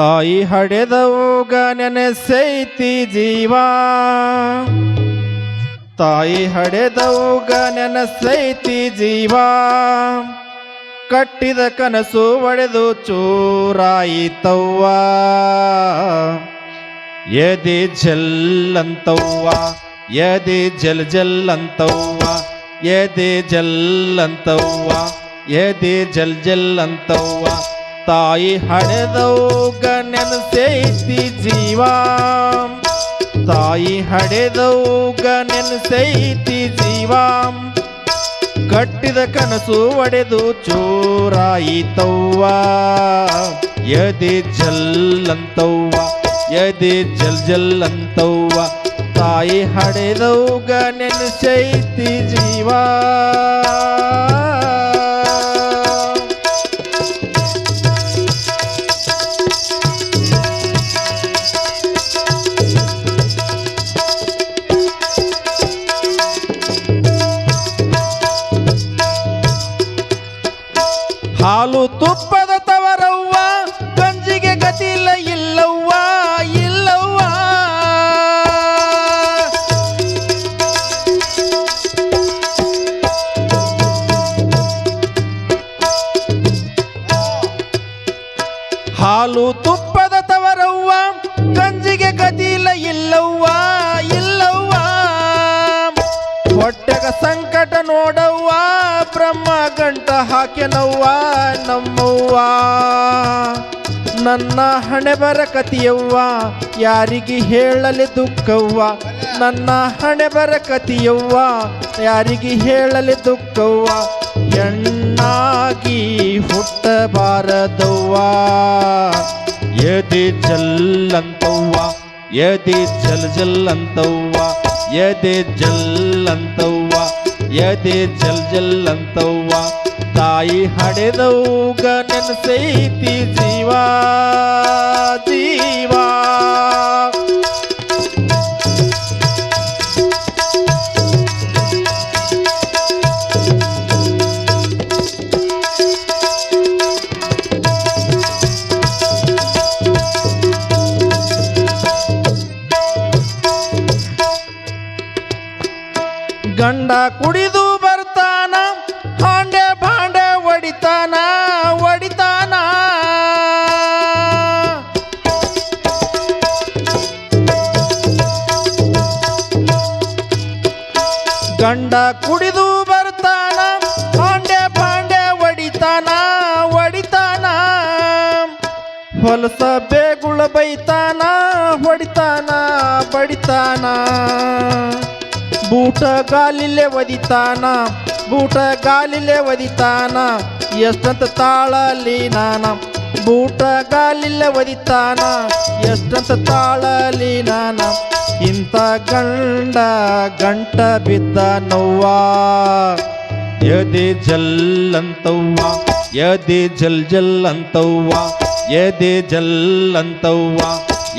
ತಾಯಿ ಹಡೆದವುಗ ನೆನೆಸೈತಿ ಜೀವ. ತಾಯಿ ಹಡೆದವುಗ ನೆನಸೈತಿ ಜೀವ. ಕಟ್ಟಿದ ಕನಸು ಒಡೆದು ಚೂರಾಯಿತವ್ವ. ಎದೆ ಜಲ್ಲಂತವ್ವ, ಎದೆ ಜಲ್ ಜಲ್ಲಂತವ್ವ, ಎದೆ ಜಲ್ಲಂತವ್ವ, ಎದೆ ಜಲ್ ಜಲ್ಲಂತವ್ವ. ತಾಯಿ ಹಡೆದವ್ಗ ನೆನಸೈತಿ ಜೀವ. ತಾಯಿ ಹಡೆದವ್ಗ ನೆನಸೈತಿ ಜೀವ. ಕಟ್ಟಿದ ಕನಸು ಒಡೆದು ಚೋರಾಯಿತವ್ವ. ಎದೆ ಜಲ್ಲಂತವ್ವ, ಎದೆ ಜಲ್ ಜಲ್ಲಂತವ್ವ. ತಾಯಿ ಹಡೆದವ್ಗ ನೆನಸೈತಿ ಜೀವ. ಹಾಲು ತುಪ್ಪದ ತವರವ್ವ, ಗಂಜಿಗೆ ಗತಿಲ್ಲ ಇಲ್ಲವ್ವ ಇಲ್ಲವ್ವ. ಹೊಟ್ಟೆಗ ಸಂಕಟ ನೋಡವ್ವ, ಬ್ರಹ್ಮ ಗಂಟ ಹಾಕೆನವ್ವ ನಮ್ಮವ್ವ. ನನ್ನ ಹಣೆ ಬರಕತಿಯವ್ವ, ಯಾರಿಗೆ ಹೇಳಲಿ ದುಃಖವ್ವ. ನನ್ನ ಹಣೆ ಬರಕತಿಯವ್ವ, ಯಾರಿಗೆ ಹೇಳಲಿ ದುಃಖವ್ವ. ಎಣ್ಣಾಗಿ ಹುಟ್ಟಬಾರದವ್ವ. ಎದೆ ಜಲ್ಲಂತವ್ವ, ಎದೆ ಜಲ್ ಜಲ್ಲಂತವ್ವ, ಎದೆ ಜಲ್ಲಂತವ್ವ, ಎದೆ ಜಲ್ ಜಲ್ಲಂತವ್ವ. ತಾಯಿ ಹಡೆದವ್ಗ ನೆನಸೈತಿ ಜೀವ. ಕುಡಿದು ಬರ್ತಾನ ಪಾಂಡೆ ಪಾಂಡೆ ಒಡಿತಾನ ಒಡಿತಾನ ಹೊಲಸ ಬೇಗುಳ ಬೈತಾನ, ಹೊಡಿತಾನ, ಬಡಿತಾನ. ಬೂಟ ಗಾಲಿಲೆ ಒದಿತಾನ, ಬೂಟ ಗಾಲಿಲೆ ಒದಿತಾನ. ಎಷ್ಟಂತ ತಾಳಲಿ ನಾನ. ಬೂಟ ಗಾಲಿಲ್ಲ ಒದಿತಾನ, ಎಷ್ಟಂತ ತಾಳಲಿ ನಾನ. ಇಂಥ ಗಂಡ, ಗಂಟ ಬಿದ್ದ ನೋವ್ವ. ಎದೆ ಜಲ್ಲಂತವ್ವ, ಎದೆ ಜಲ್ ಜಲ್ ಅಂತವ್ವ ಎದೆ ಜಲ್ಲಂತವ್ವ,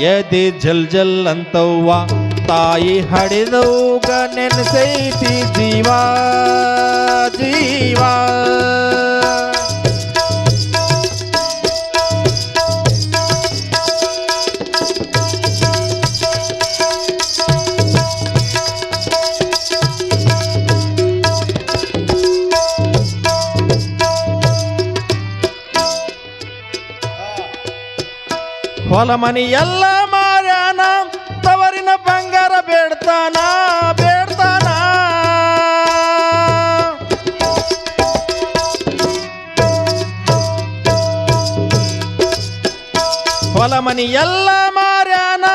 ಎದೆ ಜಲ್ ಜಲ್ ಅಂತವ್ವ ತಾಯಿ ಹಡೆದವ್ಗ ನೆನಸೈತಿ ಜೀವ ಜೀವ. ಹೊಲ ಮನಿ ಎಲ್ಲ ಮಾರ್ಯಾನ ತವರಿನ ಬಂಗಾರ ಬೇಡ್ತಾನ ಬೇಡ್ತಾನ ಹೊಲ ಮನಿ ಎಲ್ಲ ಮಾರ್ಯಾನ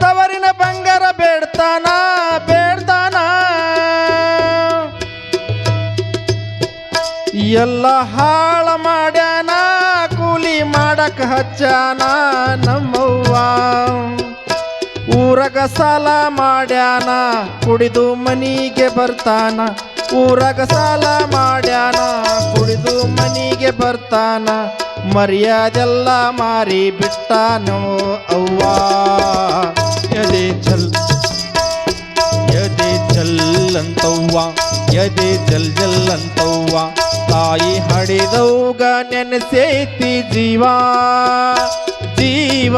ತವರಿನ ಬಂಗಾರ ಬೇಡ್ತಾನ ಬೇಡ್ತಾನ ನಮ್ಮವ್ವ ಊರಗ ಸಾಲ ಮಾಡ್ಯಾನ ಕುಡಿದು ಮನಿಗೆ ಬರ್ತಾನ. ಊರಗ ಸಾಲ ಮಾಡ್ಯಾನ, ಕುಡಿದು ಮನಿಗೆ ಬರ್ತಾನ. ಮರ್ಯಾದೆಲ್ಲ ಮಾರಿ ಬಿಟ್ಟಾನೋ ಅವ್ವ. ಎದೆ ಚಲ್, ಎದೆ ಜಲ್ಲಂತವ್ವ ಎದೆ ಜಲ್ ಜಲ್ಲಂತವ್ವ. ತಾಯಿ ಹಡಿದೌಗ ನೆನೆಸೈತಿ ಜೀವ ಜೀವ.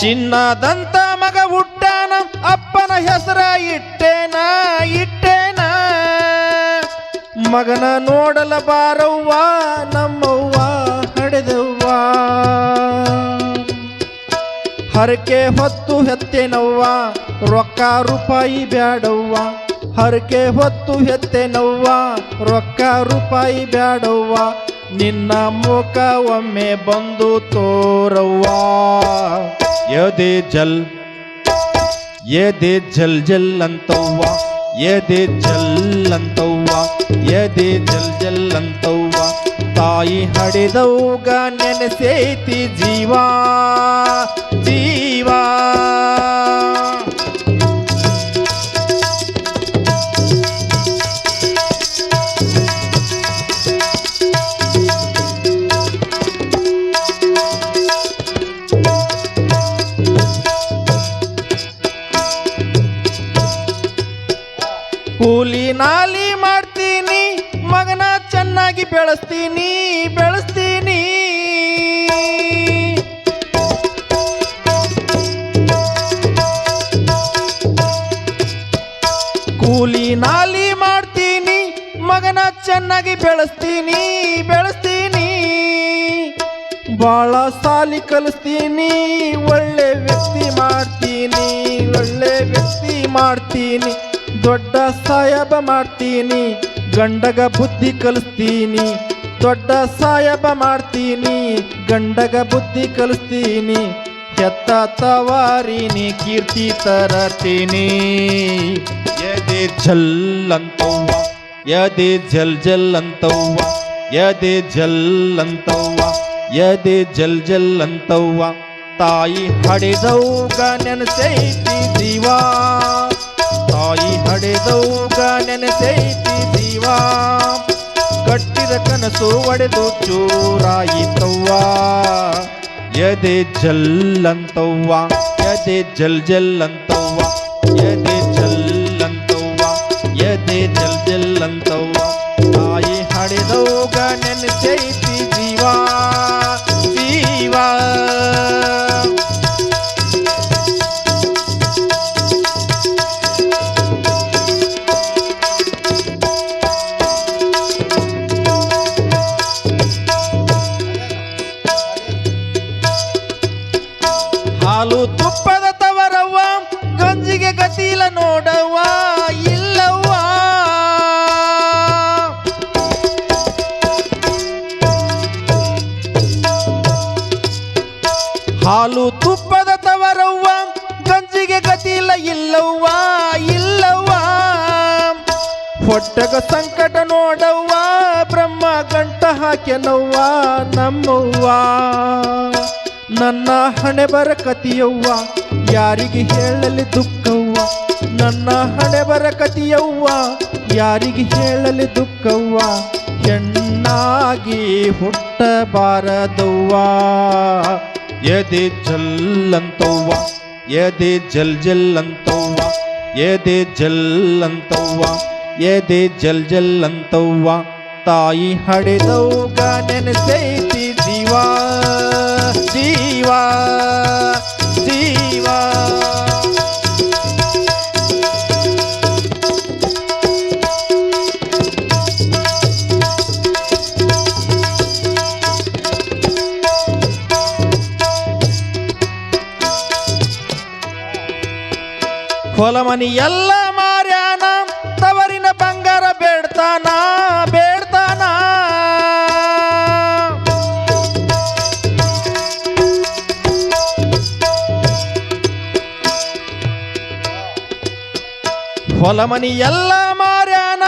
ಚಿನ್ನದಂತ ಮಗ ಹುಟ್ಟಾನ, ಅಪ್ಪನ ಹೆಸರ ಇಟ್ಟೇನ ಇಟ್ಟೇನ. ಮಗನ ನೋಡಲ ಬಾರವ್ವ, ನಮ್ಮವ್ವ ಹಡೆದವ್ವ. ಹರಕೆ ಹೊತ್ತು ಹೆತ್ತೇನವ್ವ, ರೊಕ್ಕ ರೂಪಾಯಿ ಬ್ಯಾಡವ್ವ. ಹರಕೆ ಹೊತ್ತು ಹೆತ್ತೇನವ್ವ, ರೊಕ್ಕ ರೂಪಾಯಿ ಬ್ಯಾಡವ್ವ. ನಿನ್ನ ಮುಖ ಒಮ್ಮೆ ಬಂದು ತೋರವ್ವ. ಎದೆ ಜಲ್ ಎದೆ ಜಲ್ ಜಲ್ ಅಂತವ್ವ ಎದೆ ಜಲ್ ಅಂತವ್ವ ಎದೆ ಜಲ್ ಜಲ್ ಅಂತವ್ವ, ತಾಯಿ ಹಡಿದವ್ಗ ನೆನೆಸೈತಿ ಜೀವಾ, ಜೀವ. ಬೆಳೆಸ್ತೀನಿ ಬೆಳೆಸ್ತೀನಿ, ಬಾಳ ಸಾಲಿ ಕಲಿಸ್ತೀನಿ, ಒಳ್ಳೆ ವ್ಯಕ್ತಿ ಮಾಡ್ತೀನಿ, ಒಳ್ಳೆ ವ್ಯಕ್ತಿ ಮಾಡ್ತೀನಿ, ದೊಡ್ಡ ಸಾಯಬ ಮಾಡ್ತೀನಿ, ಗಂಡಗ ಬುದ್ಧಿ ಕಲಿಸ್ತೀನಿ, ದೊಡ್ಡ ಸಾಯಬ ಮಾಡ್ತೀನಿ, ಗಂಡಗ ಬುದ್ಧಿ ಕಲಿಸ್ತೀನಿ, ಹೆತ್ತ ತವಾರಿನಿ ಕೀರ್ತಿ ತರತೀನಿ ಎದೆ ಝಲ್ ಅಂತವ್ವ, ಎದೆ ಜಲ್ ಜಲ್ ಅಂತವ್ವ ಎದೆ ಜಲ್ ಅಂತವ್ವ ಎದೆ ಜಲ್ ಜಲ್ ಅಂತವ್ವ ತಾಯಿ ಹಡೆದವ್ಗ ನೆನಸೈತಿ ದಿವಾ. ತಾಯಿ ಹಡೆದವ್ಗ ನೆನಸೈತಿ ದಿವಾ. ಕಟ್ಟಿದ ಕನಸು ಒಡೆದು ಚೂರಾಯಿತವ್ವ. ಎದೆ ಜಲ್ ಅಂತವ್ವ ಎದೆ ಜಲ್ ಜಲ್ ಅಂತವ್ವ ಹೊಟ್ಟಗ ಸಂಕಟ ನೋಡವ್ವ, ಬ್ರಹ್ಮ ಗಂಟ ಹಾಕ್ಯನವ್ವ, ನಮ್ಮವ್ವ. ನನ್ನ ಹಣೆ ಬರ ಕತಿಯವ್ವ ಯಾರಿಗೆ ಹೇಳಲಿ ದುಃಖವ್ವ. ನನ್ನ ಹಣೆ ಬರ ಕತಿಯವ್ವ ಯಾರಿಗೆ ಹೇಳಲಿ ದುಃಖವ್ವ. ಹೆಣ್ಣಾಗಿ ಹುಟ್ಟಬಾರದವ್ವ. ಎದೆ ಜಲ್ಲಂತವ್ವ, ಎದೆ ಜಲ್ ಜಲ್ಲಂತವ್ವ, ಎದೆ ಜಲ್ ಅಂತವ್ವ ಎದೆ ಜಲ್ ಜಲ್ ಅಂತವ್ವ. ತಾಯಿ ಹಡೆದವ್ಗ ನೆನೆಸೈತಿ ಜೀವಾ. ಜೀವಾ. ಜೀವ. ಹೊಲಮನಿ ಎಲ್ಲ ಮಾರ್ಯಾನ ಬಂಗಾರ ಬೇಡ್ತಾನ ಬೇಡ್ತಾನ. ಹೊಲ ಮನಿ ಎಲ್ಲ ಮಾರ್ಯಾನ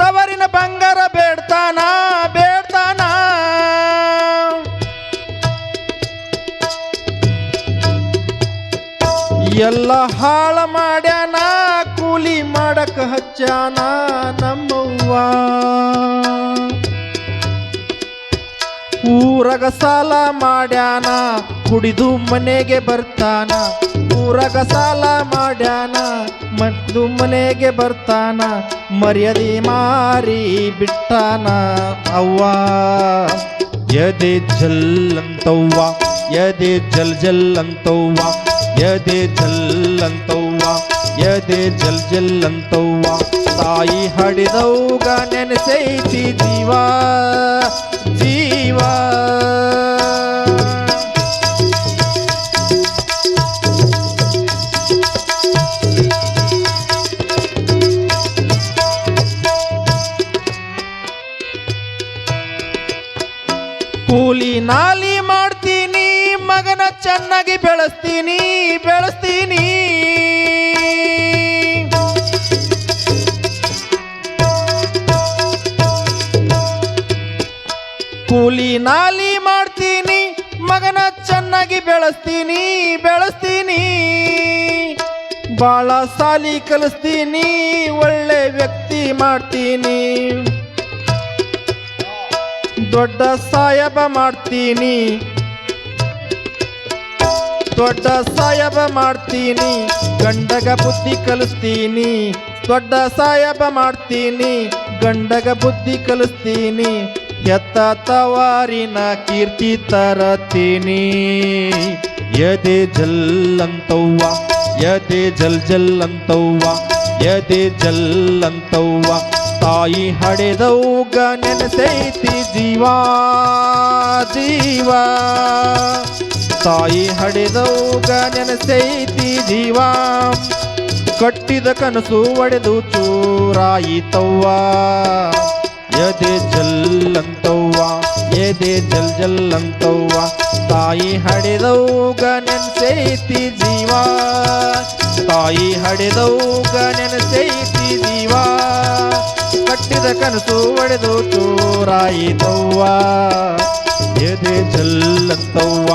ತವರಿನ ಬಂಗಾರ ಬೇಡ್ತಾನ ಬೇಡ್ತಾನ. ಎಲ್ಲ ಹಾಳ ಮಾಡ್ಯಾನ ಕೂಲಿ ಮಾಡಕ ಹಚ್ಚಾನ ನಮ್ಮವ್ವ. ಊರಗ ಸಾಲ ಮಾಡ್ಯಾನ, ಕುಡಿದು ಮನೆಗೆ ಬರ್ತಾನ. ಊರಗ ಸಾಲ ಮಾಡ್ಯಾನ ಮದ್ದು ಮನೆಗೆ ಬರ್ತಾನ. ಮರ್ಯಾದೆ ಮಾರಿ ಬಿಟ್ಟಾನ ಅವ್ವ. ಎದೆ ಜಲ್ಲಂತವ್ವ, ಎದೆ ಜಲ್ ಜಲ್ ಅಂತವ್ವ ಎದೆ ಜಲ್ಲಂತವ್ವ. ಎದೆ ಜಲ್ ಜಲ್ ಅಂತವ್ವ. ತಾಯಿ ಹಡಿದವ್ಗ ನೆನೆಸೈತಿ ಜೀವ ಜೀವ. ಕೂಲಿ ನಾಲಿ ಮಾಡ್ತೀನಿ, ಮಗನ ಚೆನ್ನಾಗಿ ಬೆಳೆಸ್ತೀನಿ ಬೆಳೆಸ್ತೀನಿ. ಬೆಳೆಸ್ತೀನಿ ಬೆಳೆಸ್ತೀನಿ. ಬಾಳ ಸಾಲಿ ಕಲಿಸ್ತೀನಿ, ಒಳ್ಳೆ ವ್ಯಕ್ತಿ ಮಾಡ್ತೀನಿ. ದೊಡ್ಡ ಸಾಯಬ ಮಾಡ್ತೀನಿ. ದೊಡ್ಡ ಸಾಯಬ ಮಾಡ್ತೀನಿ. ಗಂಡಗ ಬುದ್ಧಿ ಕಲಿಸ್ತೀನಿ. ದೊಡ್ಡ ಸಾಯಬ ಮಾಡ್ತೀನಿ. ಗಂಡಗ ಬುದ್ಧಿ ಕಲಿಸ್ತೀನಿ. ಎತ್ತ ತವಾರಿನ ಕೀರ್ತಿ ತರತೀನಿ. ಎದೆ ಜಲ್ಲಂತವ್ವ ಎದೆ ಜಲ್ ಜಲ್ ಅಂತವ್ವ, ಎದೆ ಜಲ್ ಅಂತವ್ವ. ತಾಯಿ ಹಡೆದವ್ಗ ನೆನೆಸೈತಿ ಜೀವ ಜೀವ. ತಾಯಿ ಹಡೆದವ್ಗ ನೆನೆಸೈತಿ ಜೀವ. ಕಟ್ಟಿದ ಕನಸು ಒಡೆದು ಚೂರಾಯಿತವ್ವ. ಎದೆ ಜಲ್ಲಂತವ್ವ ಎದೆ ಜಲ್ ಜಲ್ಲಂತವ್ವ ತಾಯಿ ಹಡೆದವ್ಗ ನೆನೆಸೈತಿ ಜೀವ ತಾಯಿ ಹಡೆದವ್ಗ ನೆನೆಸೈತಿ ಜೀವ ಕಟ್ಟಿದ ಕನಸು ಒಡೆದು ಚೂರಾಯಿತವ್ವ ಎದೆ ಜಲ್ಲಂತವ್ವ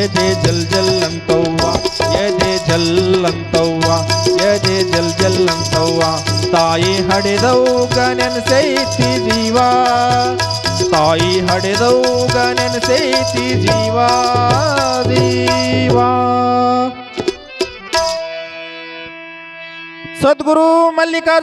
ಎದೆ ಜಲ್ ಜಲ್ಲಂತವ್ವ ಎದೆ ಜಲ್ಲಂತವ್ವ ಎದೆ ಜಲ್ ಜಲ್ಲಂತವ್ವ ತಾಯಿ ಹಡೆದವ್ಗ ನೆನೆಸೈತಿ ಜೀವ ತಾಯಿ ಹಡೆದವ್ಗ ನೆನೆಸೈತಿ ಜೀವ ಜೀವ ಸದ್ಗುರು ಮಲ್ಲಿಕಾರ್ಜುನ